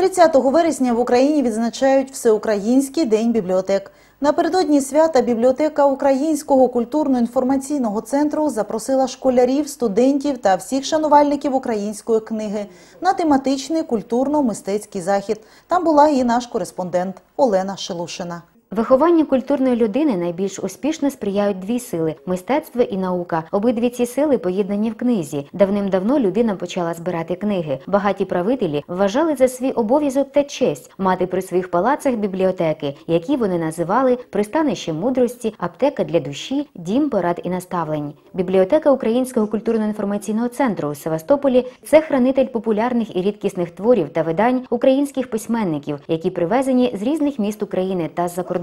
30 вересня в Україні відзначають Всеукраїнський день бібліотек. Напередодні свята бібліотека Українського культурно-інформаційного центру запросила школярів, студентів та всіх шанувальників української книги на тематичний культурно-мистецький захід. Там була і наш кореспондент Олена Шелушина. Вихованню культурної людини найбільш успішно сприяють дві сили мистецтво і наука. Обидві ці сили поєднані в книзі. Давним-давно людина почала збирати книги. Багаті правителі вважали за свій обов'язок та честь мати при своїх палацах бібліотеки, які вони називали пристанище мудрості, аптека для душі, дім порад і наставлень. Бібліотека Українського культурно-інформаційного центру у Севастополі це хранитель популярних і рідкісних творів та видань українських письменників, які привезені з різних міст України та з-за кордону.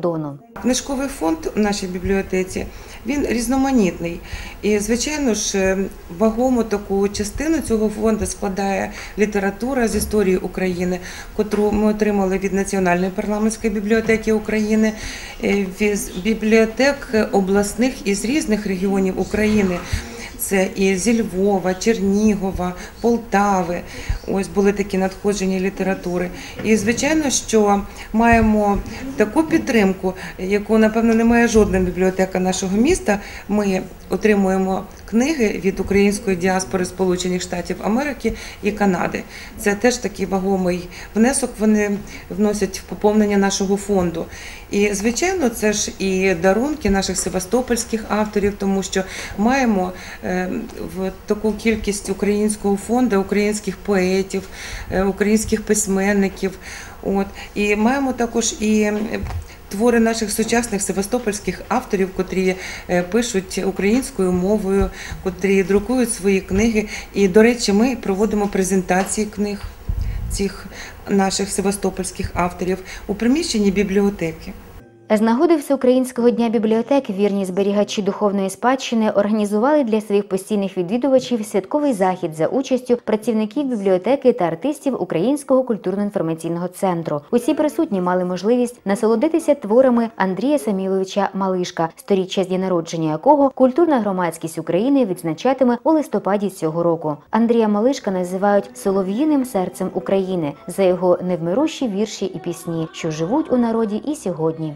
Книжковий фонд в нашій бібліотеці він різноманітний. І, звичайно ж, вагому таку частину цього фонду складає література з історії України, котру ми отримали від Національної парламентської бібліотеки України, е, від бібліотек обласних із різних регіонів України. Це і зі Львова, Чернігова, Полтави. Ось були такі надходження літератури. І звичайно, що маємо таку підтримку, яку напевно немає жодна бібліотека нашого міста. Ми отримуємо книги від української діаспори Сполучених Штатів Америки і Канади. Це теж такий вагомий внесок. Вони вносять в поповнення нашого фонду. І звичайно, це ж і дарунки наших севастопольських авторів, тому що маємо е, в таку кількість українського фонду, українських поетів, е, українських письменників. От і маємо також і твори наших сучасних севастопольських авторів, котрі е, пишуть українською мовою, котрі друкують свої книги. І, до речі, ми проводимо презентації книг цих наших севастопольських авторів у приміщенні бібліотеки. З нагоди Всеукраїнського дня бібліотек вірні зберігачі духовної спадщини організували для своїх постійних відвідувачів святковий захід за участю працівників бібліотеки та артистів Українського культурно-інформаційного центру. Усі присутні мали можливість насолодитися творами Андрія Саміловича Малишка, сторіччя з дня народження якого культурна громадськість України відзначатиме у листопаді цього року. Андрія Малишка називають солов'їним серцем України за його невмирущі вірші і пісні, що живуть у народі і сьогодні.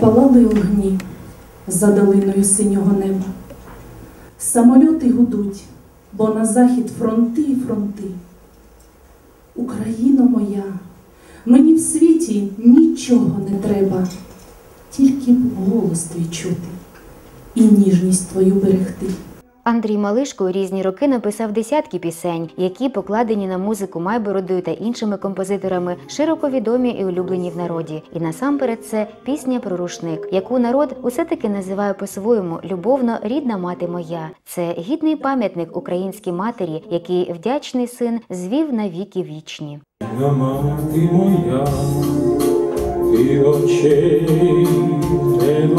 Запалали огні за долиною синього неба. Самольоти гудуть, бо на захід фронти і фронти. Україно моя, мені в світі нічого не треба, тільки голос твій чути і ніжність твою берегти. Андрій Малишко у різні роки написав десятки пісень, які покладені на музику Майбородою та іншими композиторами, широко відомі і улюблені в народі. І насамперед це пісня про рушник, яку народ усе таки називає по-своєму любовно рідна мати моя. Це гідний пам'ятник українській матері, який вдячний син звів на віки вічні. На мати моя, ти очей не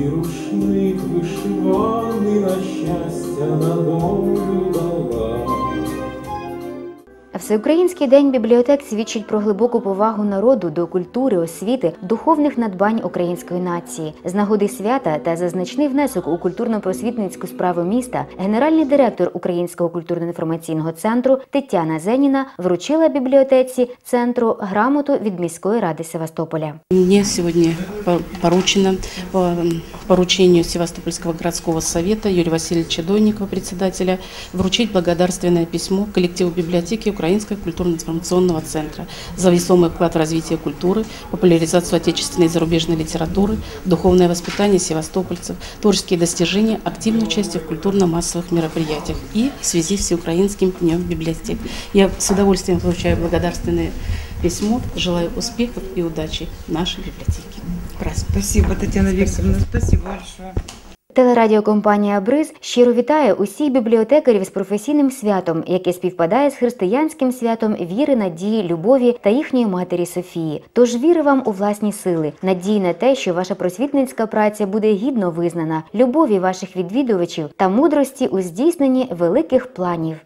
і рушник вишиваний на щастя на долю. Всеукраїнський день бібліотек свідчить про глибоку повагу народу до культури, освіти, духовних надбань української нації. З нагоди свята та за значний внесок у культурно-просвітницьку справу міста генеральний директор Українського культурно-інформаційного центру Тетяна Зеніна вручила бібліотеці центру грамоту від міської ради Севастополя. Сегодня по- поручено по м, поручению Севастопольского городского совета Юрия Васильевича Дойникова, председателя, вручить благодарственное письмо коллективу библиотеки Украинского культурно-информационного центра за весомый вклад в развитие культуры, популяризацию отечественной и зарубежной литературы, духовное воспитание севастопольцев, творческие достижения, активное участие в культурно-массовых мероприятиях и в связи с Всеукраинским днем библиотек. Я с удовольствием получаю благодарственное письмо, желаю успехов и удачи нашей библиотеке. Праздник. Спасибо, Татьяна Викторовна, спасибо большое. Телерадіокомпанія Бриз щиро вітає усіх бібліотекарів з професійним святом, яке співпадає з християнським святом віри, надії, любові та їхньої матері Софії. Тож віри вам у власні сили, надії на те, що ваша просвітницька праця буде гідно визнана, любові ваших відвідувачів та мудрості у здійсненні великих планів.